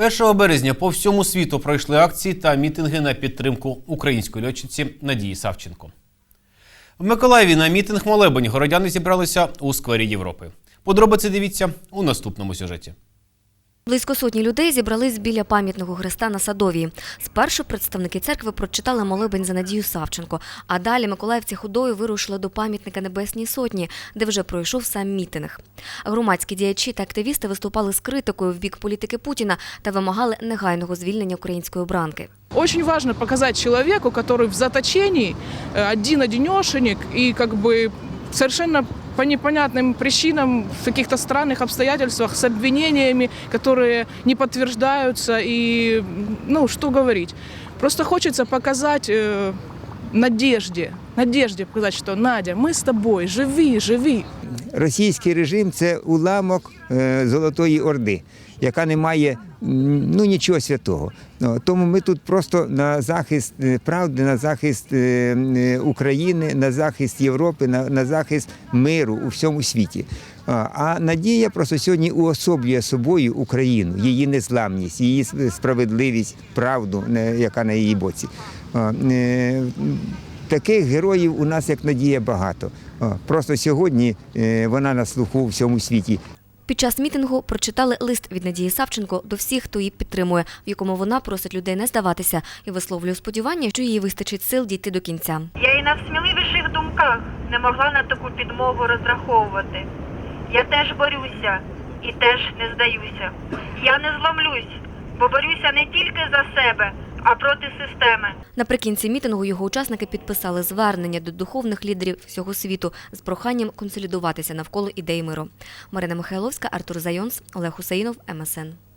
1 березня по всьому світу пройшли акції та мітинги на підтримку української льотчиці Надії Савченко. В Миколаєві на мітинг молебень городяни зібралися у сквері Європи. Подробиці дивіться у наступному сюжеті. Близько сотні людей зібрались біля пам'ятного хреста на Садовій. Спершу представники церкви прочитали молебень за Надію Савченко, а далі миколаївці ходою вирушили до пам'ятника Небесній Сотні, де вже пройшов сам мітинг. Громадські діячі та активісти виступали з критикою в бік політики Путіна та вимагали негайного звільнення української обранки. Очень важно показать человеку, который в заточении, э, один-одинешенек и как бы совершенно по непонятным причинам, в каких-то странных обстоятельствах, с обвинениями, которые не подтверждаются. И, ну, что говорить. Просто хочется показать э, надежде, надежде показать, что Надя, мы с тобой, живи, живи. Російський режим це уламок е, Золотої Орди, яка не має ну, нічого святого. Ну, Тому ми тут просто на захист е, правди, на захист е, України, на захист Європи, на, на захист миру у всьому світі. А Надія просто сьогодні уособлює собою Україну, її незламність, її справедливість, правду, яка на її боці. Таких героїв у нас, як Надія, багато. Просто сьогодні е, вона на слуху у всьому світі. Під час мітингу прочитали лист від Надії Савченко до всіх, хто її підтримує, в якому вона просить людей не здаватися і висловлює сподівання, що їй вистачить сил дійти до кінця. Я і на сміливіших думках не могла на таку підмогу розраховувати. Я теж борюся і теж не здаюся. Я не зломлюсь, бо борюся не тільки за себе, а проти системи. Наприкінці мітингу його учасники підписали звернення до духовних лідерів всього світу з проханням консолідуватися навколо ідей миру. Марина Михайловська, Артур Зайонс, Олег Хусаїнов, МСН.